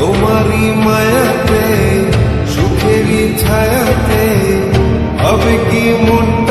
তোমারই মায়াতে সুখেরই ছায়াতে হবে কি মনটা